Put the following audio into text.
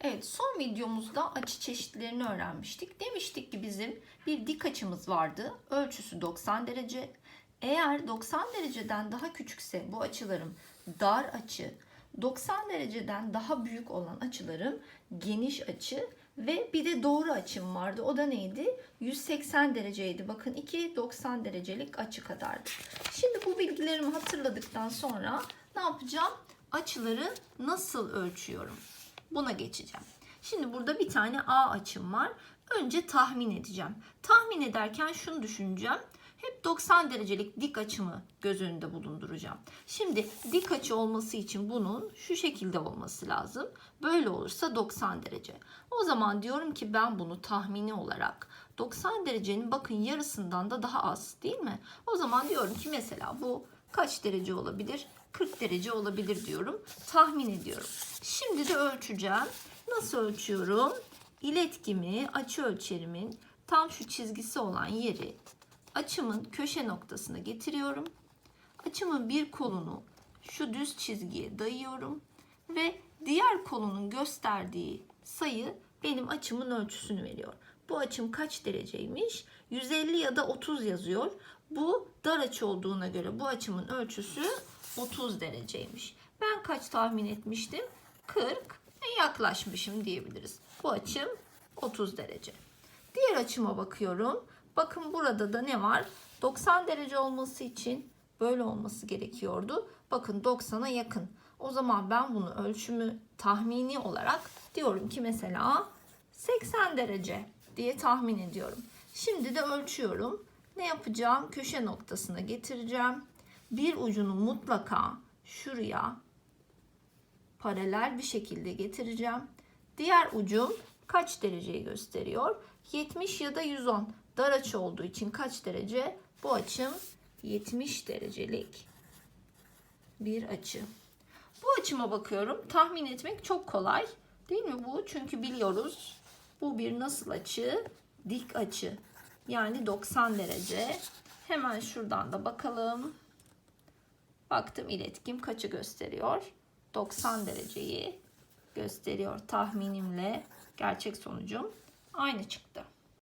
Evet son videomuzda açı çeşitlerini öğrenmiştik. Demiştik ki bizim bir dik açımız vardı. Ölçüsü 90 derece. Eğer 90 dereceden daha küçükse bu açılarım dar açı, 90 dereceden daha büyük olan açılarım geniş açı ve bir de doğru açım vardı. O da neydi? 180 dereceydi. Bakın iki 90 derecelik açı kadardı. Şimdi bu bilgilerimi hatırladıktan sonra ne yapacağım? Açıları nasıl ölçüyorum? Buna geçeceğim. Şimdi burada bir tane A açım var. Önce tahmin edeceğim. Tahmin ederken şunu düşüneceğim. Hep 90 derecelik dik açımı göz önünde bulunduracağım. Şimdi dik açı olması için bunun şu şekilde olması lazım. Böyle olursa 90 derece. O zaman diyorum ki ben bunu tahmini olarak 90 derecenin bakın yarısından da daha az değil mi? O zaman diyorum ki mesela bu kaç derece olabilir? 40 derece olabilir diyorum. Tahmin ediyorum. Şimdi de ölçeceğim. Nasıl ölçüyorum? İletkimi, açı ölçerimin tam şu çizgisi olan yeri açımın köşe noktasına getiriyorum. Açımın bir kolunu şu düz çizgiye dayıyorum ve diğer kolunun gösterdiği sayı benim açımın ölçüsünü veriyor. Bu açım kaç dereceymiş? 150 ya da 30 yazıyor. Bu dar açı olduğuna göre bu açımın ölçüsü 30 dereceymiş. Ben kaç tahmin etmiştim? 40 ve yaklaşmışım diyebiliriz. Bu açım 30 derece. Diğer açıma bakıyorum. Bakın burada da ne var? 90 derece olması için böyle olması gerekiyordu. Bakın 90'a yakın. O zaman ben bunu ölçümü tahmini olarak diyorum ki mesela 80 derece diye tahmin ediyorum. Şimdi de ölçüyorum. Ne yapacağım? Köşe noktasına getireceğim. Bir ucunu mutlaka şuraya paralel bir şekilde getireceğim. Diğer ucum kaç dereceyi gösteriyor? 70 ya da 110. Dar açı olduğu için kaç derece? Bu açım 70 derecelik bir açı. Bu açıma bakıyorum. Tahmin etmek çok kolay. Değil mi bu? Çünkü biliyoruz. Bu bir nasıl açı? Dik açı. Yani 90 derece. Hemen şuradan da bakalım. Baktım iletkim kaçı gösteriyor? 90 dereceyi gösteriyor. Tahminimle gerçek sonucum aynı çıktı.